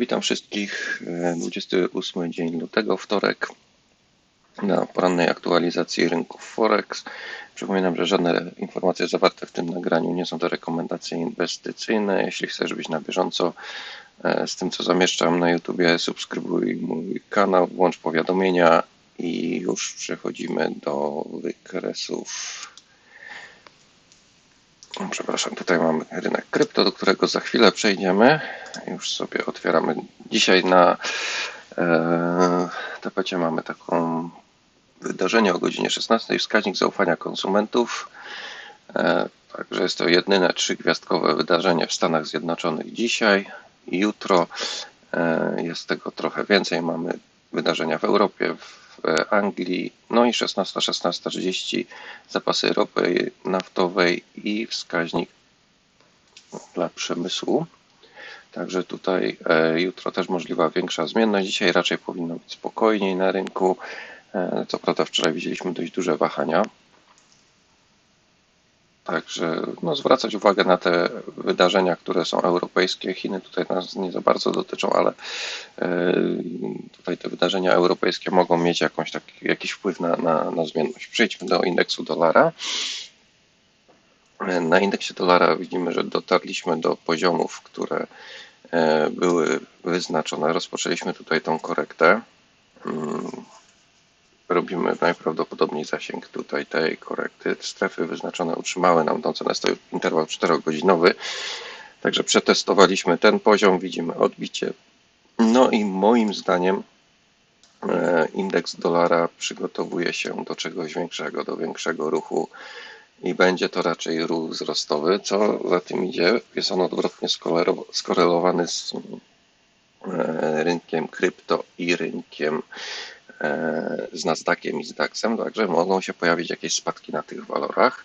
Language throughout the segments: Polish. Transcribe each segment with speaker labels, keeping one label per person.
Speaker 1: Witam wszystkich. E, 28 dzień lutego, wtorek, na porannej aktualizacji rynków Forex. Przypominam, że żadne informacje zawarte w tym nagraniu nie są to rekomendacje inwestycyjne. Jeśli chcesz być na bieżąco e, z tym, co zamieszczam na YouTubie, subskrybuj mój kanał, włącz powiadomienia i już przechodzimy do wykresów Przepraszam, tutaj mamy rynek krypto, do którego za chwilę przejdziemy. Już sobie otwieramy. Dzisiaj na e, tapecie mamy taką wydarzenie o godzinie 16. Wskaźnik zaufania konsumentów. E, także jest to jedyne trzygwiazdkowe wydarzenie w Stanach Zjednoczonych dzisiaj. Jutro e, jest tego trochę więcej. Mamy wydarzenia w Europie, w Anglii, no i 16-16.30 zapasy ropy naftowej i wskaźnik dla przemysłu. Także tutaj e, jutro też możliwa większa zmienność. Dzisiaj raczej powinno być spokojniej na rynku. E, co prawda wczoraj widzieliśmy dość duże wahania. Także no, zwracać uwagę na te wydarzenia, które są europejskie. Chiny tutaj nas nie za bardzo dotyczą, ale e, tutaj te wydarzenia europejskie mogą mieć jakąś taki, jakiś wpływ na, na, na zmienność. Przejdźmy do indeksu dolara. Na indeksie dolara widzimy, że dotarliśmy do poziomów, które e, były wyznaczone. Rozpoczęliśmy tutaj tą korektę. Mm, robimy najprawdopodobniej zasięg tutaj tej korekty. Strefy wyznaczone utrzymały nam tą cenę, stoi interwał 4-godzinowy. Także przetestowaliśmy ten poziom, widzimy odbicie. No i moim zdaniem e, indeks dolara przygotowuje się do czegoś większego, do większego ruchu i będzie to raczej ruch wzrostowy. Co za tym idzie? Jest on odwrotnie skorelowany z e, rynkiem krypto i rynkiem E, z Nasdaqiem i z DAXem, także mogą się pojawić jakieś spadki na tych walorach.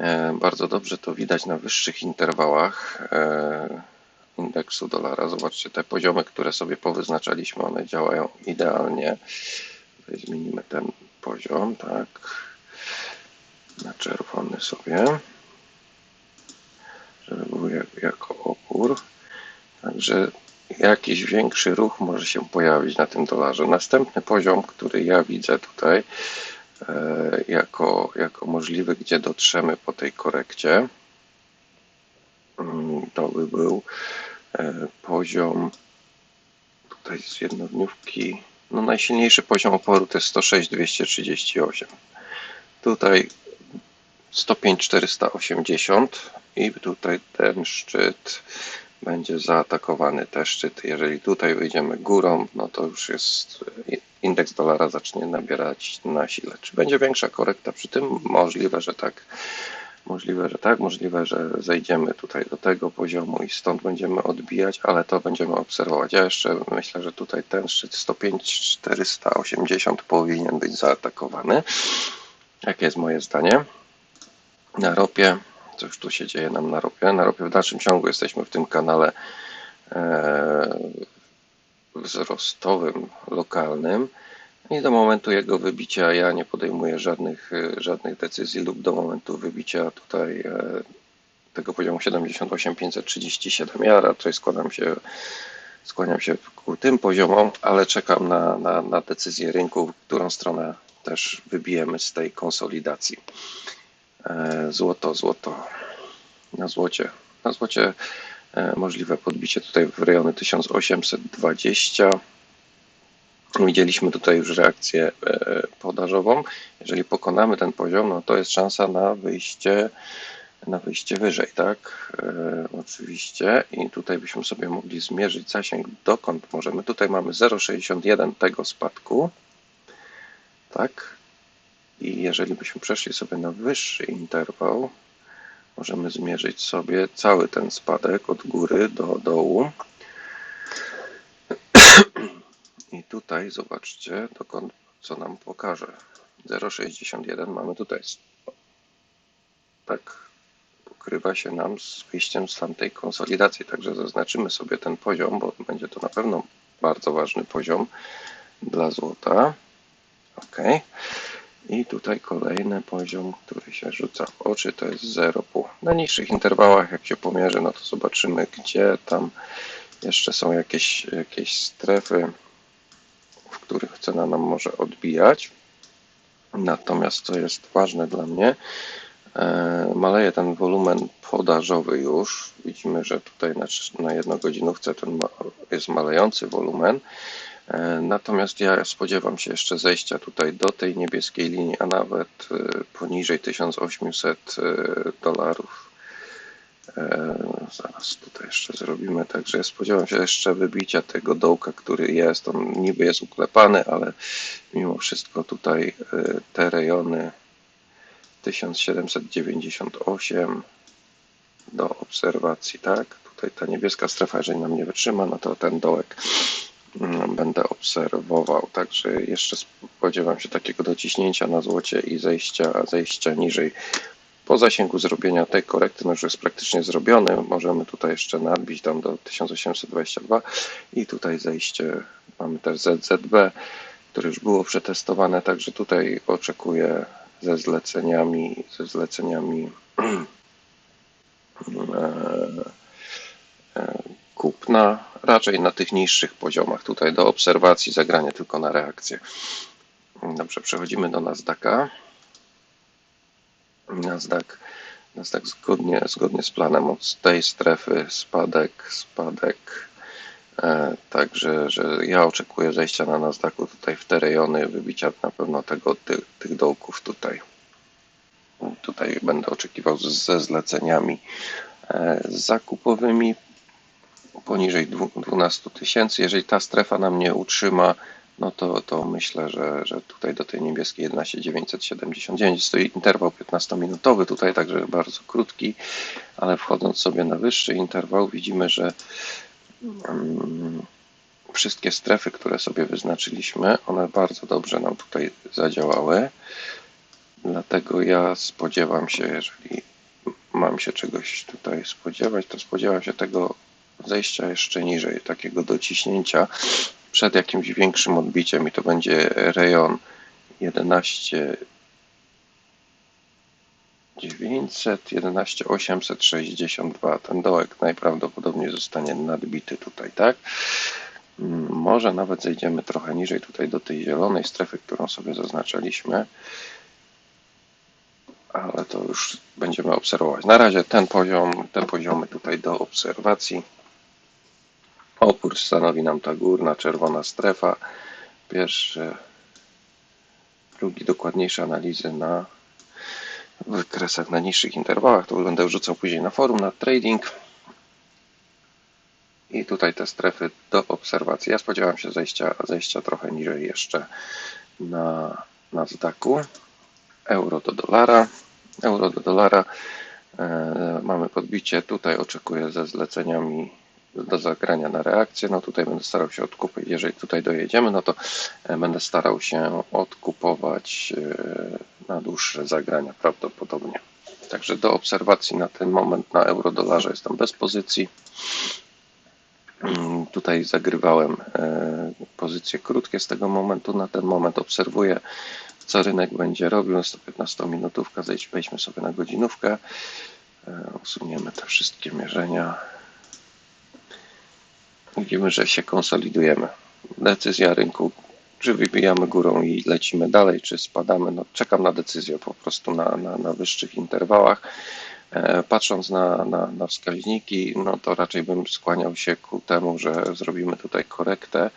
Speaker 1: E, bardzo dobrze to widać na wyższych interwałach indeksu dolara. Zobaczcie te poziomy, które sobie powyznaczaliśmy, one działają idealnie. Zmienimy ten poziom, tak, na czerwony sobie, żeby był jak, jako opór. Także jakiś większy ruch może się pojawić na tym dolarze. Następny poziom, który ja widzę tutaj e, jako, jako możliwy, gdzie dotrzemy po tej korekcie, mm, to by był e, poziom tutaj z jednodniówki, no najsilniejszy poziom oporu to jest 106 238. Tutaj 105 480 i tutaj ten szczyt będzie zaatakowany też szczyt. Jeżeli tutaj wyjdziemy górą, no to już jest indeks dolara zacznie nabierać na sile. Czy będzie większa korekta przy tym? Możliwe, że tak. Możliwe, że tak, możliwe, że zejdziemy tutaj do tego poziomu i stąd będziemy odbijać, ale to będziemy obserwować. Ja jeszcze myślę, że tutaj ten szczyt 105 480 powinien być zaatakowany. Jakie jest moje zdanie? Na ropie już tu się dzieje nam na ropie. Na ropie w dalszym ciągu jesteśmy w tym kanale e, wzrostowym, lokalnym i do momentu jego wybicia ja nie podejmuję żadnych, żadnych decyzji lub do momentu wybicia tutaj e, tego poziomu 78 537. Ja raczej składam się, skłaniam się ku tym poziomom, ale czekam na, na, na decyzję rynku, w którą stronę też wybijemy z tej konsolidacji. E, złoto, złoto na złocie. Na złocie e, możliwe podbicie tutaj w rejony 1820. Widzieliśmy tutaj już reakcję e, podażową. Jeżeli pokonamy ten poziom, no to jest szansa na wyjście na wyjście wyżej, tak? Oczywiście. I tutaj byśmy sobie mogli zmierzyć zasięg, dokąd możemy. Tutaj mamy 0,61 tego spadku, tak? I jeżeli byśmy przeszli sobie na wyższy interwał, możemy zmierzyć sobie cały ten spadek od góry do dołu. I tutaj zobaczcie, dokąd, co nam pokaże. 0,61 mamy tutaj. Tak pokrywa się nam z wyjściem z tamtej konsolidacji, także zaznaczymy sobie ten poziom, bo będzie to na pewno bardzo ważny poziom dla złota. OK. I tutaj kolejny poziom, który się rzuca w oczy, to jest 0,5. Na niższych interwałach, jak się pomierzy, no to zobaczymy, gdzie tam Jeszcze są jakieś, jakieś strefy, w których cena nam może odbijać. Natomiast co jest ważne dla mnie, e, maleje ten wolumen podażowy już. Widzimy, że tutaj na, na jednogodzinówce ten ma, jest malejący wolumen. E, natomiast ja spodziewam się jeszcze zejścia tutaj do tej niebieskiej linii, a nawet e, poniżej 1800 dolarów. Zaraz tutaj jeszcze zrobimy, także spodziewam się jeszcze wybicia tego dołka, który jest, on niby jest uklepany, ale mimo wszystko tutaj te rejony 1798 do obserwacji, tak? Tutaj ta niebieska strefa, jeżeli nam nie wytrzyma, no to ten dołek będę obserwował. Także jeszcze spodziewam się takiego dociśnięcia na złocie i zejścia, zejścia niżej. Po zasięgu zrobienia tej korekty, no już jest praktycznie zrobiony, możemy tutaj jeszcze nadbić tam do 1822 i tutaj zejście, mamy też ZZB, które już było przetestowane, także tutaj oczekuję ze zleceniami, ze zleceniami e, e, kupna raczej na tych niższych poziomach, tutaj do obserwacji, zagrania tylko na reakcję. Dobrze, przechodzimy do Nasdaqa. Nasdaq, Nasdaq zgodnie, zgodnie z planem od tej strefy spadek, spadek, E, także, że ja oczekuję zejścia na Nasdaqu tutaj w te rejony, wybicia na pewno tego, tych, tych dołków tutaj. Tutaj będę oczekiwał ze zleceniami e, zakupowymi poniżej 12 tysięcy. Jeżeli ta strefa nam nie utrzyma, no to, to myślę, że, że tutaj do tej niebieskiej 11979 stoi interwał 15-minutowy, tutaj także bardzo krótki, ale wchodząc sobie na wyższy interwał widzimy, że wszystkie strefy, które sobie wyznaczyliśmy, one bardzo dobrze nam tutaj zadziałały. Dlatego ja spodziewam się, jeżeli mam się czegoś tutaj spodziewać, to spodziewam się tego zejścia jeszcze niżej, takiego dociśnięcia przed jakimś większym odbiciem i to będzie rejon 11 911 862. Ten dołek najprawdopodobniej zostanie nadbity tutaj, tak? Mm, może nawet zejdziemy trochę niżej tutaj do tej zielonej strefy, którą sobie zaznaczyliśmy. Ale to już będziemy obserwować. Na razie ten poziom, te poziomy tutaj do obserwacji. Opór stanowi nam ta górna czerwona strefa. Pierwszy, drugi dokładniejsze analizy na wykresach na niższych interwałach. To będę wrzucał później na forum, na trading. I tutaj te strefy do obserwacji. Ja spodziewam się zejścia, zejścia trochę niżej jeszcze na Nasdaqu. Euro do dolara. Euro do dolara. E, mamy podbicie. Tutaj oczekuję ze zleceniami do zagrania na reakcję. No tutaj będę starał się odkupić. Jeżeli tutaj dojedziemy, no to e, będę starał się odkupować e, na dłuższe zagrania prawdopodobnie. Także do obserwacji na ten moment na euro-dolarze jestem bez pozycji. Mm, tutaj zagrywałem e, pozycje krótkie z tego momentu. Na ten moment obserwuję, co rynek będzie robił. 115 minutówka, zejdźmy sobie na godzinówkę. Usuniemy te wszystkie mierzenia widzimy, że się konsolidujemy. Decyzja rynku, czy wybijamy górą i lecimy dalej, czy spadamy. No, czekam na decyzję po prostu na, na, na wyższych interwałach. E, patrząc na, na, na wskaźniki, no to raczej bym skłaniał się ku temu, że zrobimy tutaj korektę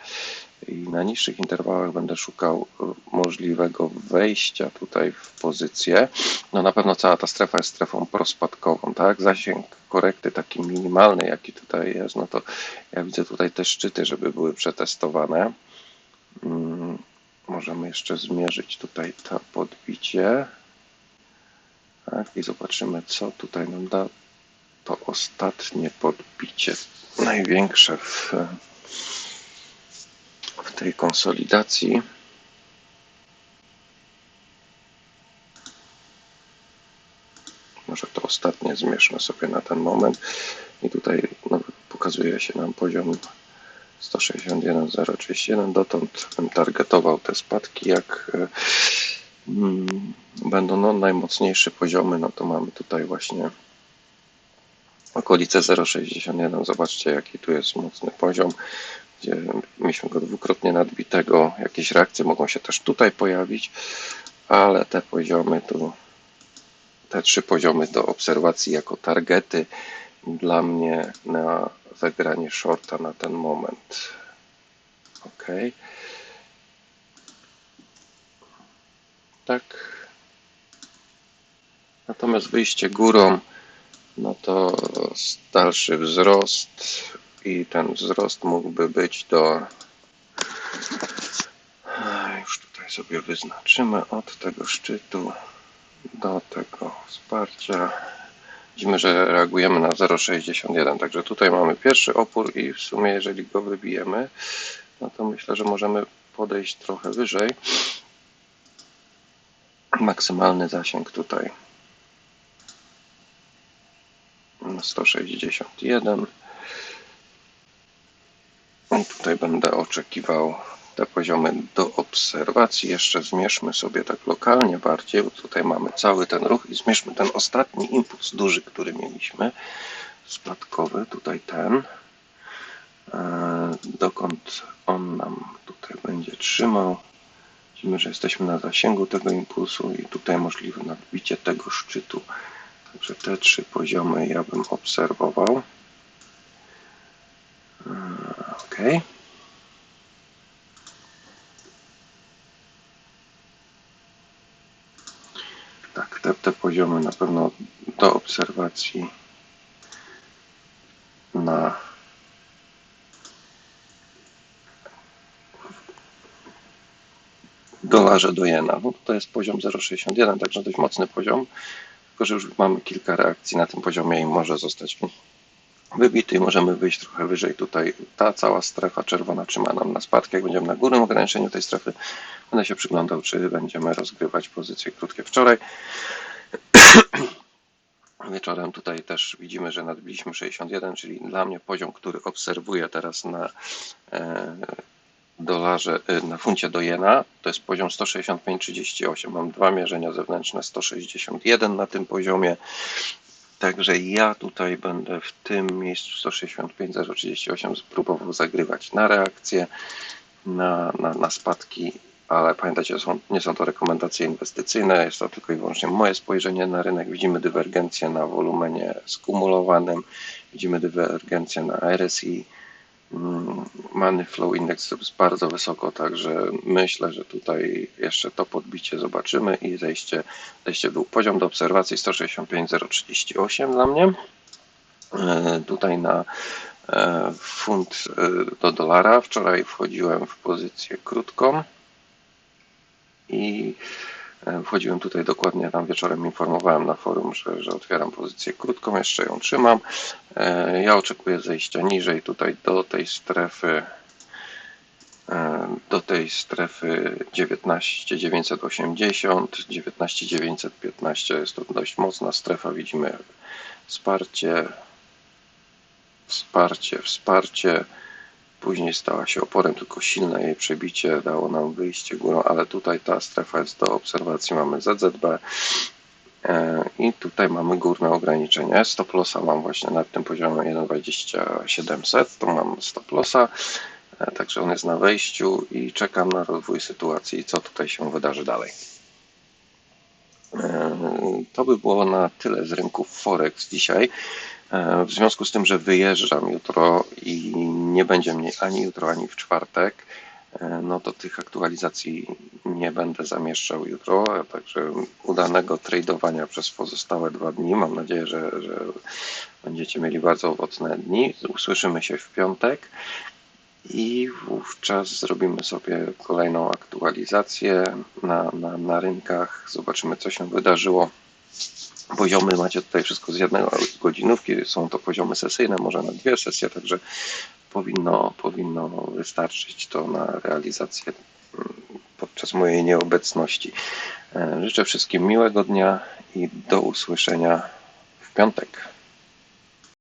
Speaker 1: i na niższych interwałach będę szukał e, możliwego wejścia tutaj w pozycję. No na pewno cała ta strefa jest strefą prospadkową, tak? Zasięg korekty taki minimalny, jaki tutaj jest, no to ja widzę tutaj te szczyty, żeby były przetestowane. Hmm, możemy jeszcze zmierzyć tutaj to podbicie. Tak, i zobaczymy, co tutaj nam da to ostatnie podbicie, największe w w tej konsolidacji. Może to ostatnie zmierzmy sobie na ten moment. I tutaj no, pokazuje się nam poziom 161,031. Dotąd bym targetował te spadki. Jak mm, będą no, najmocniejsze poziomy, no to mamy tutaj właśnie okolice 0,61. Zobaczcie, jaki tu jest mocny poziom, gdzie mieliśmy go dwukrotnie nadbitego. Jakieś reakcje mogą się też tutaj pojawić, ale te poziomy tu, te trzy poziomy do obserwacji jako targety dla mnie na zagranie shorta na ten moment. Ok. Tak. Natomiast wyjście górą, no to dalszy wzrost i ten wzrost mógłby być do już tutaj sobie wyznaczymy od tego szczytu do tego wsparcia Widzimy, że reagujemy na 0,61, także tutaj mamy pierwszy opór i w sumie jeżeli go wybijemy, no to myślę, że możemy podejść trochę wyżej. Maksymalny zasięg tutaj 161. I tutaj będę oczekiwał te poziomy do obserwacji. Jeszcze zmierzmy sobie tak lokalnie bardziej, bo tutaj mamy cały ten ruch i zmierzmy ten ostatni impuls duży, który mieliśmy, spadkowy, tutaj ten, e, dokąd on nam tutaj będzie trzymał. Widzimy, że jesteśmy na zasięgu tego impulsu i tutaj możliwe nadbicie tego szczytu. Także te trzy poziomy ja bym obserwował. Ok. te, te poziomy na pewno do obserwacji na dolarze do jena. No to jest poziom 0,61, także dość mocny poziom, tylko że już mamy kilka reakcji na tym poziomie i może zostać wybity możemy wyjść trochę wyżej. Tutaj ta cała strefa czerwona trzyma nam na spadki. Jak będziemy na górnym ograniczeniu tej strefy, będę się przyglądał, czy będziemy rozgrywać pozycje krótkie. Wczoraj wieczorem tutaj też widzimy, że nadbiliśmy 61, czyli dla mnie poziom, który obserwuję teraz na e, dolarze, e, na funcie do jena, to jest poziom 165,38. Mam dwa mierzenia zewnętrzne 161 na tym poziomie. Także ja tutaj będę w tym miejscu 165,038 spróbował zagrywać na reakcję, na, na, na spadki, ale pamiętajcie, są, nie są to rekomendacje inwestycyjne, jest to tylko i wyłącznie moje spojrzenie na rynek. Widzimy dywergencję na wolumenie skumulowanym, widzimy dywergencję na RSI, Money Flow Index jest bardzo wysoko, także myślę, że tutaj jeszcze to podbicie zobaczymy i zejście, zejście był poziom do obserwacji 165,038 dla mnie. E, tutaj na e, funt e, do dolara. Wczoraj wchodziłem w pozycję krótką i wchodziłem tutaj dokładnie, tam wieczorem informowałem na forum, że, że otwieram pozycję krótką, jeszcze ją trzymam. E, ja oczekuję zejścia niżej tutaj do tej strefy e, do tej strefy 19980, 19915 jest to dość mocna strefa, widzimy wsparcie, wsparcie, wsparcie, Później stała się oporem, tylko silne jej przebicie dało nam wyjście górą, ale tutaj ta strefa jest do obserwacji. Mamy ZZB e, i tutaj mamy górne ograniczenie. Stop lossa mam właśnie nad tym poziomem 1,2700, to mam stop lossa, e, także on jest na wejściu i czekam na rozwój sytuacji, co tutaj się wydarzy dalej. E, to by było na tyle z rynków Forex dzisiaj. E, w związku z tym, że wyjeżdżam jutro i nie będzie mnie ani jutro, ani w czwartek, e, no to tych aktualizacji nie będę zamieszczał jutro, także udanego tradowania przez pozostałe dwa dni. Mam nadzieję, że, że będziecie mieli bardzo owocne dni. Usłyszymy się w piątek i wówczas zrobimy sobie kolejną aktualizację na, na, na rynkach. Zobaczymy, co się wydarzyło Poziomy macie tutaj wszystko z jednej godzinówki, są to poziomy sesyjne, może na dwie sesje, także powinno, powinno wystarczyć to na realizację mm, podczas mojej nieobecności. E, życzę wszystkim miłego dnia i do usłyszenia w piątek.